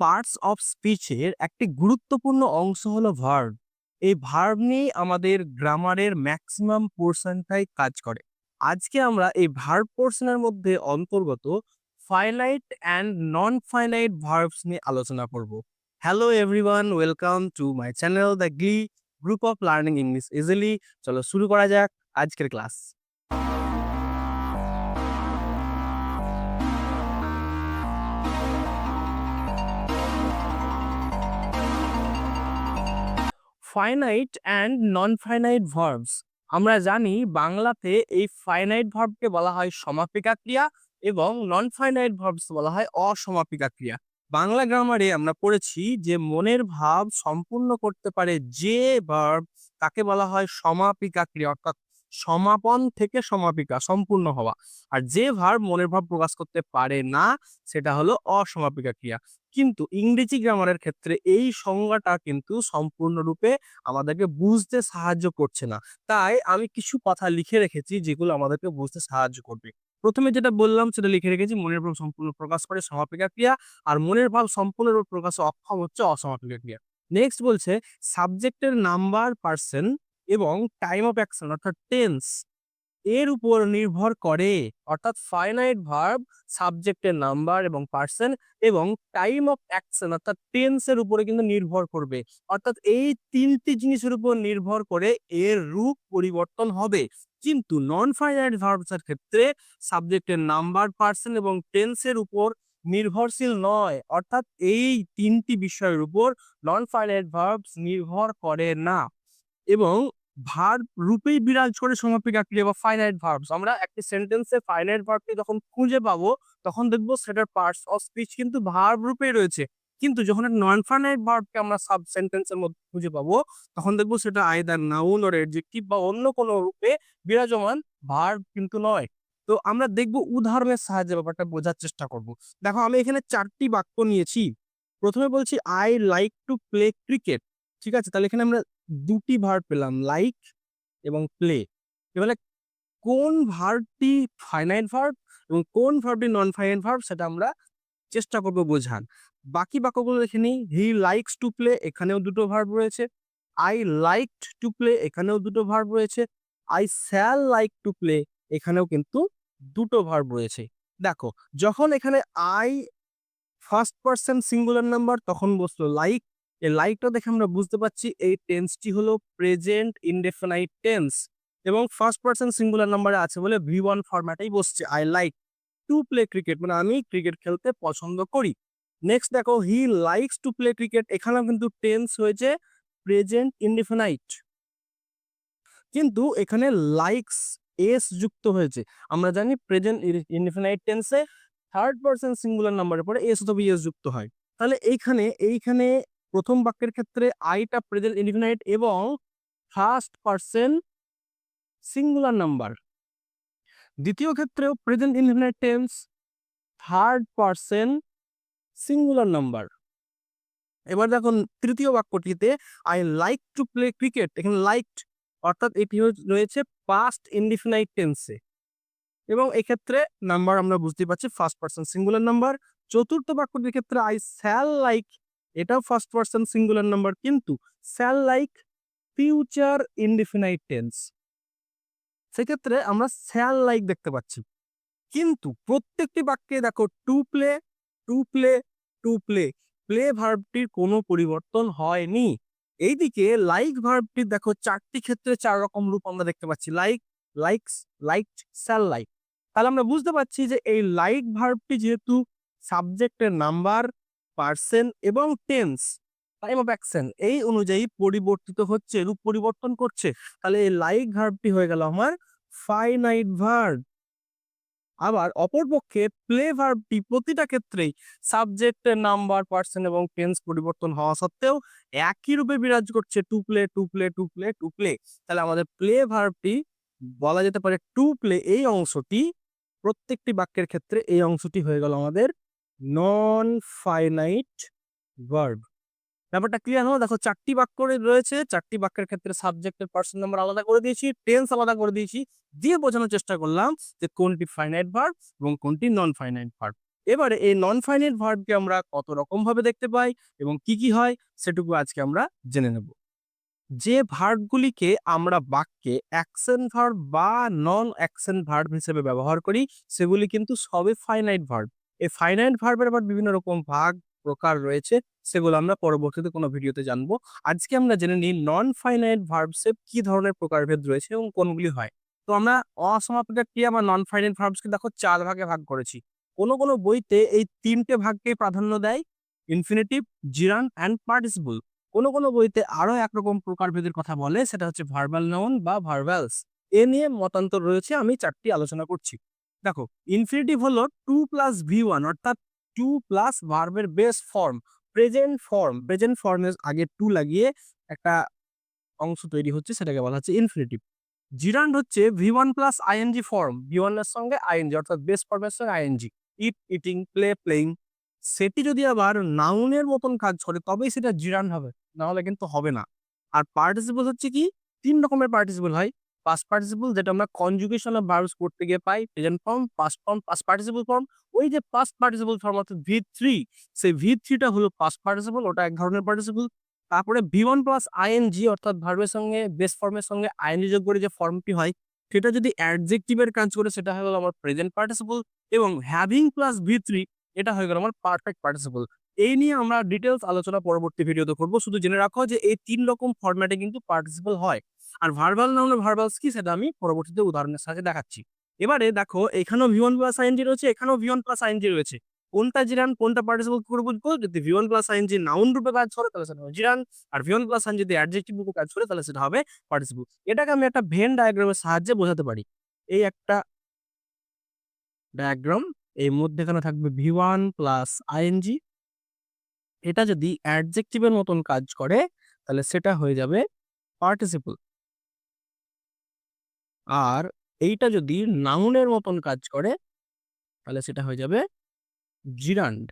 Parts of স্পিচের একটি গুরুত্বপূর্ণ অংশ হলো ভার্ব এই ভার্ব নিয়েই আমাদের গ্রামারের ম্যাক্সিমাম পোর্শনটাই কাজ করে। আজকে আমরা এই ভার্ব পোর্শনের মধ্যে অন্তর্গত finite and non finite verbs নিয়ে আলোচনা করব। Hello everyone welcome to my channel the glee group of learning English easily চলো শুরু করা যাক আজকের class finite and non finite verbs আমরা জানি বাংলাতে এই ফাইনাইট ভার্বকে বলা হয় সমাপিকা ক্রিয়া এবং নন ফাইনাইট ভার্বস বলা হয় অসমাপিকা ক্রিয়া। বাংলা গ্রামারে আমরা পড়েছি যে মনের ভাব সম্পূর্ণ করতে পারে যে ভার্ব তাকে বলা হয় সমাপিকা ক্রিয়া অর্থাৎ সমাপন থেকে সমাপিকা, সম্পূর্ণ হওয়া। আর যে ভার্ব মনের ভাব প্রকাশ করতে পারে না, সেটা হলো অসমাপিকা ক্রিয়া। কিন্তু ইংরেজি গ্রামারের ক্ষেত্রে এই সংজ্ঞাটা কিন্তু সম্পূর্ণরূপে আমাদেরকে বুঝতে সাহায্য করছে না। তাই আমি কিছু কথা লিখে রেখেছি যেগুলো আমাদেরকে বুঝতে সাহায্য করবে। প্রথমে যেটা বললাম, সেটা লিখে রেখেছি, মনের ভাব সম্পূর্ণ প্রকাশ করে সমাপিকা ক্রিয়া, আর মনের ভাব সম্পূর্ণরূপে প্রকাশ অক্ষম হচ্ছে অসমাপিকা ক্রিয়া। নেক্সট বলছে সাবজেক্টের নাম্বার পার্সন এবং টাইম অফ অ্যাকশন অর্থাৎ টেন্স এর উপর নির্ভর করে, অর্থাৎ ফাইনাইট ভার্ব সাবজেক্টের নাম্বার এবং পার্সন এবং টাইম অফ অ্যাকশন অর্থাৎ টেন্সের উপরে কিন্তু নির্ভর করবে। অর্থাৎ এই তিনটি জিনিসের উপর নির্ভর করে এর রূপ পরিবর্তন হবে। কিন্তু নন ফাইনাইট ভার্বসের ক্ষেত্রে সাবজেক্টের নাম্বার পার্সন এবং টেন্সের উপর নির্ভরশীল নয়। অর্থাৎ এই তিনটি বিষয়ের উপর নন ফাইনাইট ভার্বস নির্ভর করে না। এবং ভার্ব রূপেই বিরাজ করে সমাপিকা ক্রিয়া বা ফাইনাইট ভার্বস আমরা একটি সেন্টেন্সে ফাইনাইট ভার্বটি যখন খুঁজে পাবো, তখন দেখব সেটার পার্টস অফ স্পিচ কিন্তু ভার্ব রূপেই রয়েছে। কিন্তু যখন নন ফাইনাইট ভার্বকে আমরা সাব সেন্টেন্সের মধ্যে খুঁজে পাবো, তখন দেখব সেটা আইদার নাউন অর এডজেক্টিভ বা অন্য কোনো রূপে বিরাজমান ভার্ব কিন্তু নয়। তো আমরা দেখব উদাহরণের সাহায্যে ব্যাপারটা বোঝার চেষ্টা করব। দেখো, আমি এখানে চারটি বাক্য নিয়েছি। প্রথমে বলছি I like to play cricket ঠিক আছে? তাহলে এখানে আমরা দুটি ভার্ব পেলাম লাইক এবং প্লে এবারে কোন ভার্বটি ফাইনাইট ভার্ব এবং কোন ভার্বটি নন ফাইনাইট ভার্ব সেটা আমরা চেষ্টা করব বোঝান বাকি বাক্যগুলো দেখে নিই। হি লাইকস টু প্লে এখানেও দুটো ভার্ব রয়েছে। আই লাইক টু প্লে এখানেও দুটো ভার্ব রয়েছে। I shall like to play এখানেও কিন্তু দুটো ভার্ব রয়েছে। দেখো, যখন এখানে I first person singular number তখন বসল লাইক এই লাইকটা দেখে আমরা বুঝতে পারছি এই টেন্সটি হলো প্রেজেন্ট ইনডেফিনাইট টেন্স এবং ফার্স্ট পার্সন সিঙ্গুলার নাম্বারে আছে বলে ভি ওয়ান ফরম্যাটেই বসছে। I like to play cricket মানে আমি ক্রিকেট খেলতে পছন্দ করি। নেক্সট দেখো, he likes to play cricket, এখানেও কিন্তু টেন্স হয়েছে প্রেজেন্ট ইনডিফিনাইট। কিন্তু এখানে লাইকস এস যুক্ত হয়েছে। আমরা জানি প্রেজেন্ট ইনডিফিনাইট টেন্সে থার্ড পার্সন সিঙ্গুলার নাম্বারের পরে এস অথবা এস যুক্ত হয়। তাহলে এইখানে এইখানে প্রথম বাক্যের ক্ষেত্রে আইটা প্রেজেন্ট ইনডিফিনাইট এবং ফার্স্ট পার্সন সিঙ্গুলার নাম্বার দ্বিতীয় ক্ষেত্রেও present indefinite tense third person singular number এবার দেখুন তৃতীয় বাক্যটিতে I like to play cricket এখানে লাইকড অর্থাৎ এটি রয়েছে পাস্ট ইনডিফিনাইট টেন্সে এবং এক্ষেত্রে নাম্বার আমরা বুঝতে পারছি ফার্স্ট পার্সন সিঙ্গুলার নাম্বার চতুর্থ বাক্যটির ক্ষেত্রে আই স্যাল লাইক এটাও ফার্স্ট পার্সন সিঙ্গুলার নাম্বার কিন্তু shall like future indefinite tense সেক্ষেত্রে আমরা স্যাল লাইক দেখতে পাচ্ছি। কিন্তু প্রত্যেকটি বাক্যে দেখো to play to play to play play ভার্বটির কোনো পরিবর্তন হয়নি। এইদিকে লাইক ভার্বটির দেখো চারটি ক্ষেত্রে চার রকম রূপ আমরা দেখতে পাচ্ছি। Like likes like shall like তাহলে আমরা বুঝতে পারছি যে এই লাইক ভার্বটি যেহেতু সাবজেক্টের নাম্বার পার্সন এবং টেন্স টাইম অফ অ্যাকশন এই অনুযায়ী পরিবর্তিত হচ্ছে, রূপ পরিবর্তন করছে। তাহলে এই লাইক ভার্বটি হয়ে গেল আমার ফাইনাইট ভার্ব আবার অপরপক্ষে প্লে ভার্বটি প্রতিটা ক্ষেত্রেই সাবজেক্টের নাম্বার পার্সন এবং টেন্স পরিবর্তন হওয়া সত্ত্বেও একই রূপে বিরাজ করছে to play to play to play to play তাহলে আমাদের প্লে ভার্বটি বলা যেতে পারে টু প্লে এই অংশটি প্রত্যেকটি বাক্যের ক্ষেত্রে এই অংশটি হয়ে গেল আমাদের নন ফাইনাইট ভার্ব ব্যাপারটা ক্লিয়ার হলো? দেখো চারটি বাক্য রয়েছে, চারটি বাক্যের ক্ষেত্রে সাবজেক্টের পার্সন নাম্বার আলাদা করে দিয়েছি টেন্স আলাদা করে দিয়েছি, দিয়ে বোঝানোর চেষ্টা করলাম যে কোনটি ফাইনাইট ভার্ব এবং কোনটি নন ফাইনাইট ভার্ব এবারে এই নন ফাইনাইট ভার্বকে আমরা কত রকম ভাবে দেখতে পাই এবং কি কি হয় সেটুকু আজকে আমরা জেনে নেব। যে ভার্বগুলিকে আমরা বাক্যে অ্যাকশন ভার্ব বা নন অ্যাকশন ভার্ব হিসেবে ব্যবহার করি, সেগুলি কিন্তু সবই ফাইনাইট ভার্ব এই ফাইনাইট ভার্বের আবার বিভিন্ন রকম ভাগ প্রকার রয়েছে, সেগুলো আমরা পরবর্তীতে কোনো ভিডিওতে জানব। আজকে আমরা জেনে নিই নন ফাইনাইট ভার্বসে কি ধরনের প্রকারভেদ রয়েছে এবং কোনগুলি হয়। তো আমরা অসমাপিকা ক্রিয়া বা নন ফাইনাইট ভার্বসকে দেখো চার ভাগে ভাগ করেছি। কোনো কোনো বইতে এই তিনটে ভাগকে প্রাধান্য দেয় ইনফিনিটিভ জিরান অ্যান্ড পার্টিসিপল কোনো কোনো বইতে আরও একরকম প্রকারভেদের কথা বলে, সেটা হচ্ছে ভার্বাল নাউন বা ভার্বালস এ নিয়ে মতান্তর রয়েছে, আমি চারটি আলোচনা করছি। দেখো ইনফিনিটিভ হলো টু প্লাস ভি ওয়ান অর্থাৎ টু প্লাস ভার্বের base form present form present ফর্মের আগে টু লাগিয়ে একটা অংশ তৈরি হচ্ছে, সেটাকে বলা হচ্ছে ইনফিনিটিভ জিরান্ড হচ্ছে V one plus ING form V ওয়ানের সঙ্গে আইএনজি অর্থাৎ বেস ফর্মের সঙ্গে ING eat eating play playing সেটি যদি আবার নাউনের মতন কাজ করে, তবেই সেটা জিরান হবে, নাহলে কিন্তু হবে না। আর পার্টিসিপল হচ্ছে কি? তিন রকমের পার্টিসিপল হয়। পাস্ট পার্টিসিপল যেটা আমরা কনজুগেশন অফ ভার্বস করতে গিয়ে পাই present form past form past participle form ওই যে পাস্ট পার্টিসিপল ফর্ম অর্থাৎ ভি থ্রি সেই ভি থ্রিটা হলো পাস্ট পার্টিসিপল ওটা এক ধরনের পার্টিসিপল তারপরে ভি ওয়ান প্লাস আইএনজি অর্থাৎ ভার্বের সঙ্গে বেস ফর্মের সঙ্গে আইএনজি যোগ করে যে ফর্মটি হয়, সেটা যদি অ্যাডজেক্টিভের কাজ করে, সেটা হয়ে গেল আমার প্রেজেন্ট পার্টিসিপল এবং হ্যাভিং প্লাস ভি থ্রি এটা হয়ে গেল আমার পারফেক্ট পার্টিসিপল এই নিয়ে আমরা ডিটেলস আলোচনা পরবর্তী ভিডিওতে করব। শুধু জেনে রাখো যে এই তিন রকম ফরম্যাটে কিন্তু পার্টিসিপল হয়। আর ভার্বাল হলে ভার্বালস কি সেটা আমি পরবর্তীতে উদাহরণের সাথে দেখাচ্ছি। এবারে দেখো, এখানেও ভিওয়ান প্লাস আইএনজি রয়েছে, এখানেও ভিওয়ান প্লাস আইএনজি রয়েছে। কোনটা জিরান, কোনটা পার্টিসিপল করে বুঝব যদি ভিওয়ান প্লাস আইএনজি নাউন রূপে কাজ করে, তাহলে সেটা হবে জিরান। আর ভিওয়ান প্লাস আইন যদি অ্যাডজেক্টিভ রূপে কাজ করে, তাহলে সেটা হবে পার্টিসিপল এটাকে আমি একটা ভেন ডায়াগ্রামের সাহায্যে বোঝাতে পারি। এই একটা ডায়াগ্রাম এই মধ্যেখানে থাকবে ভি ওয়ান প্লাস আইএনজি এটা যদি অ্যাডজেক্টিভের মতন কাজ করে, তাহলে সেটা হয়ে যাবে পার্টিসিপল আর এইটা যদি নাউনের মতন কাজ করে, তাহলে সেটা হয়ে যাবে জিরান্ড।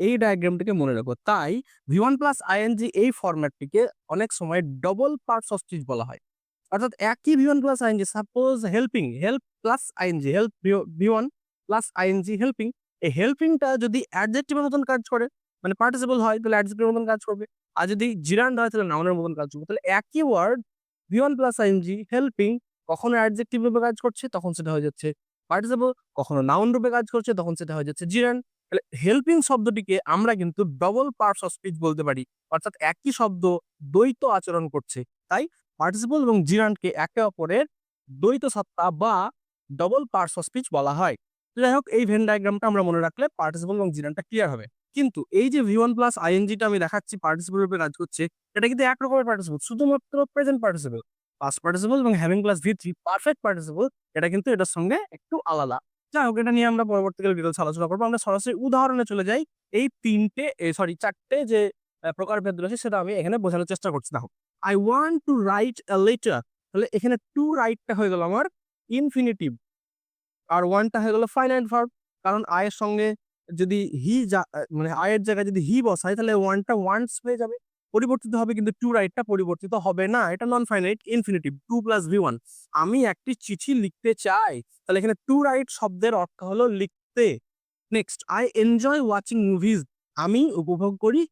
এই ডায়াগ্রামটিকে মনে রাখো। তাই ভি ওয়ান প্লাস আইএনজি এই ফরম্যাটটিকে অনেক সময় ডবল পার্টস অফ স্পিচ বলা হয়। অর্থাৎ একই V one plus ING suppose helping help plus ING help V one plus ING helping এই হেল্পিংটা যদি অ্যাডজেক্টিভের মতন কাজ করে মানে পার্টিসিপল হয়, তাহলে অ্যাডজেক্টিভের মতন কাজ করবে। আর যদি জিরান্ড হয়, তাহলে নাউনের মতন কাজ করবে। তাহলে একই word V one plus ING helping কখনো অ্যাডজেক্টিভ রূপে কাজ করছে, তখন সেটা হয়ে যাচ্ছে পার্টিসিপল কখনো নাউন রূপে কাজ করছে, তখন সেটা হয়ে যাচ্ছে জিরান তাহলে হেল্পিং শব্দটিকে আমরা কিন্তু ডবল পার্টস অফ স্পিচ বলতে পারি। অর্থাৎ একই শব্দ দ্বৈত আচরণ করছে। তাই পার্টিসিপল এবং জিরানকে একে অপরের দ্বৈত সত্তা বা ডবল পার্টস অফ স্পিচ বলা হয়। যাই হোক, এই ভেন ডায়াগ্রামটা আমরা মনে রাখলে পার্টিসিপল এবং জিরানটা ক্লিয়ার হবে। কিন্তু এই যে ভি ওয়ান প্লাস আইএনজিটা আমি দেখাচ্ছি পার্টিসিপল রূপে কাজ করছে, এটা কিন্তু এক রকমের পার্টিসিপল শুধুমাত্র প্রেজেন্ট পার্টিসিপল পাস পার্টিসিপল এবং having plus V three perfect participle এটা কিন্তু এটার সঙ্গে একটু আলাদা। যাই হোক, এটা নিয়ে আমরা পরবর্তীকালে ডিটেলস আলোচনা করব। আমরা সরাসরি উদাহরণে চলে যাই। এই তিনটে সরি চারটে যে প্রকারভেদ রয়েছে সেটা আমি এখানে বোঝানোর চেষ্টা করছি। দেখো I want to write a letter তাহলে এখানে টু রাইটটা হয়ে গেল আমার ইনফিনিটিভ আর ওয়ানটা হয়ে গেল ফাইনাইট ভার্ব কারণ আয়ের সঙ্গে যদি হি মানে আয়ের জায়গায় যদি হি বসায় তাহলে ওয়ানটা ওয়ান্স হয়ে যাবে, পরিবর্তিত হবে কিন্তু টু রাইটটা পরিবর্তিত হবে না। এটা non finite infinitive to plus V one আমি একটি চিঠি লিখতে চাই, তাহলে এখানে টু রাইট শব্দের অর্থ হলো লিখতে। Next I enjoy watching movies আমি উপভোগ করি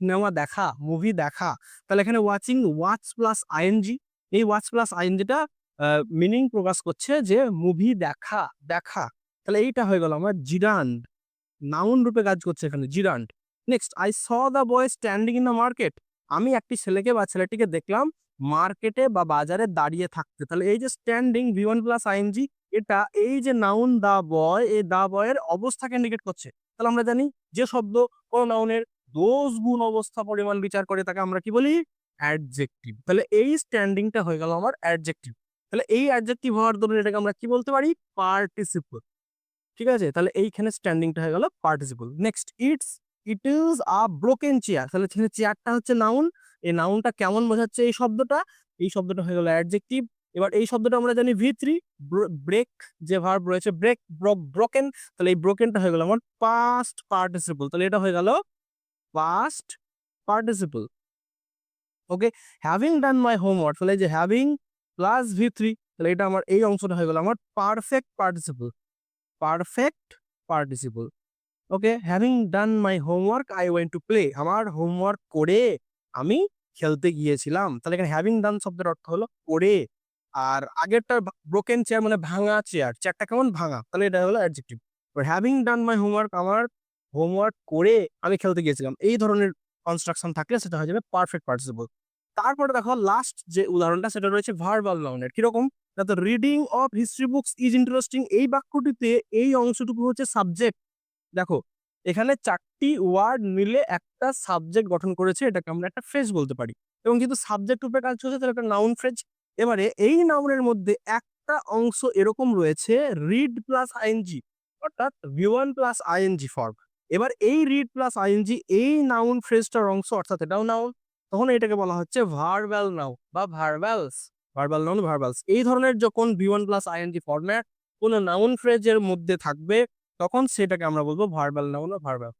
নেওয়া দেখা মুভি দেখা। তাহলে এখানে ওয়াচিং ওয়াচ প্লাস আইএনজি এই ওয়াচ প্লাস আইএনজিটা মিনিং প্রকাশ করছে যে মুভি দেখা দেখা। তাহলে এইটা হয়ে গেল আমার জিরান্ড নাউন রূপে কাজ করছে এখানে gerund next I saw the boy standing in the market আমি একটি ছেলেকে বা ছেলেটিকে দেখলাম মার্কেটে বা বাজারে দাঁড়িয়ে থাকতে। তাহলে এই যে standing V one plus ING এটা এই যে নাউন দা বয় এই দা বয়ের অবস্থাকে ইন্ডিকেট করছে। তাহলে আমরা জানি যে শব্দ কোন নাউনের দোষ গুণ অবস্থা পরিমাণ বিচার করে তাকে আমরা কি বলি? অ্যাডজেক্টিভ তাহলে এই স্ট্যান্ডিংটা হয়ে গেল আমার অ্যাডজেক্টিভ তাহলে এই অ্যাডজেক্টিভ হওয়ার দরুন এটাকে আমরা কি বলতে পারি? পার্টিসিপল ঠিক আছে? তাহলে এইখানে স্ট্যান্ডিংটা হয়ে গেল participle next it's it is a broken chair তাহলে এখানে চেয়ারটা হচ্ছে নাউন এই নাউনটা কেমন বোঝাচ্ছে এই শব্দটা? এই শব্দটা হয়ে গেল অ্যাডজেক্টিভ এবার এই শব্দটা আমরা জানি ভি থ্রি ব্রেক যে ভার্ব রয়েছে ব্রেক ব্রোকেন তাহলে এই ব্রোকেনটা হয়ে গেল আমার পাস্ট পার্টিসিপল তাহলে এটা হয়ে গেল past participle okay having done my homework তাহলে যে হ্যাভিং প্লাস ভি থ্রি তাহলে এটা আমার, এই অংশটা হয়ে গেল আমার perfect participle perfect participle okay having done my homework I went to play আমার হোমওয়ার্ক করে আমি খেলতে গিয়েছিলাম। তাহলে এখানে হ্যাভিং ডান শব্দের অর্থ হলো করে। আর আগেরটা ব্রোকেন চেয়ার মানে ভাঙা চেয়ার চেয়ারটা কেমন? ভাঙা। তাহলে এটা হলো adjective having done my homework আমার হোমওয়ার্ক করে আমি খেলতে গিয়েছিলাম। এই ধরনের কনস্ট্রাকশন থাকলে সেটা হয়ে যাবে পারফেক্ট পার্টিসিপল তারপরে দেখো লাস্ট যে উদাহরণটা সেটা রয়েছে ভার্বাল নাউনের কীরকম? The reading of history books is interesting এই বাক্যটিতে এই অংশটুকু হচ্ছে সাবজেক্ট দেখো, এখানে চারটি ওয়ার্ড মিলে একটা সাবজেক্ট গঠন করেছে, এটাকে আমরা একটা ফ্রেজ বলতে পারি। এবং যেহেতু সাবজেক্ট রূপে কাজ হচ্ছে তাহলে একটা নাউন ফ্রেজ এবারে এই নাউনের মধ্যে একটা অংশ এরকম রয়েছে রিড প্লাস আইএনজি অর্থাৎ V one plus ING form এবার এই রিড প্লাস আইএনজি এই নাউন ফ্রেজটার অংশ, অর্থাৎ এটাও নাউন তখন এটাকে বলা হচ্ছে ভার্বাল নাও বা ভার্বালস ভার্বাল নাউন ভার্বালস এই ধরনের যখন V one plus ING format কোনো নাউন ফ্রেজের মধ্যে থাকবে, তখন সেটাকে আমরা বলব ভার্বাল নাউন বা ভার্বাল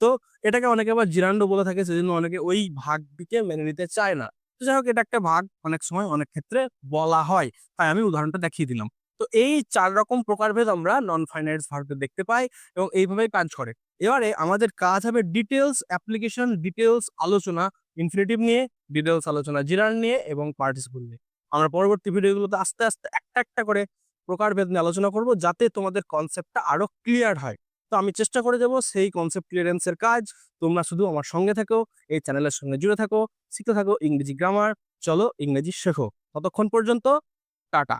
তো এটাকে অনেকে আবার জিরান্ড বলে থাকে, সেজন্য অনেকে ওই ভাগটিকে মেনে নিতে চায় না। তো যাই হোক, এটা একটা ভাগ অনেক সময় অনেক ক্ষেত্রে বলা হয়। তাই আমি উদাহরণটা দেখিয়ে দিলাম। তো এই চার রকম প্রকারভেদ আমরা নন ফাইনাইজ ভার্বে দেখতে পাই এবং এইভাবেই কাজ করে। এবারে আমাদের কাজ হবে ডিটেলস অ্যাপ্লিকেশন ডিটেলস আলোচনা ইনফিনিটিভ নিয়ে ডিটেলস আলোচনা জিরান নিয়ে এবং পার্টিসিপল নিয়ে। আমরা পরবর্তী ভিডিওগুলোতে আস্তে আস্তে একটা একটা করে প্রকারভেদ নিয়ে আলোচনা করব যাতে তোমাদের কনসেপ্টটা আরও ক্লিয়ার হয়। তো আমি চেষ্টা করে দেবো সেই কনসেপ্ট ক্লিয়ারেন্সের কাজ। তোমরা শুধু আমার সঙ্গে থাকো, এই চ্যানেলের সঙ্গে জুড়ে থাকো, শিখতে থাকো ইংরেজি গ্রামার চলো ইংরেজি শেখো। ততক্ষণ পর্যন্ত, টাটা।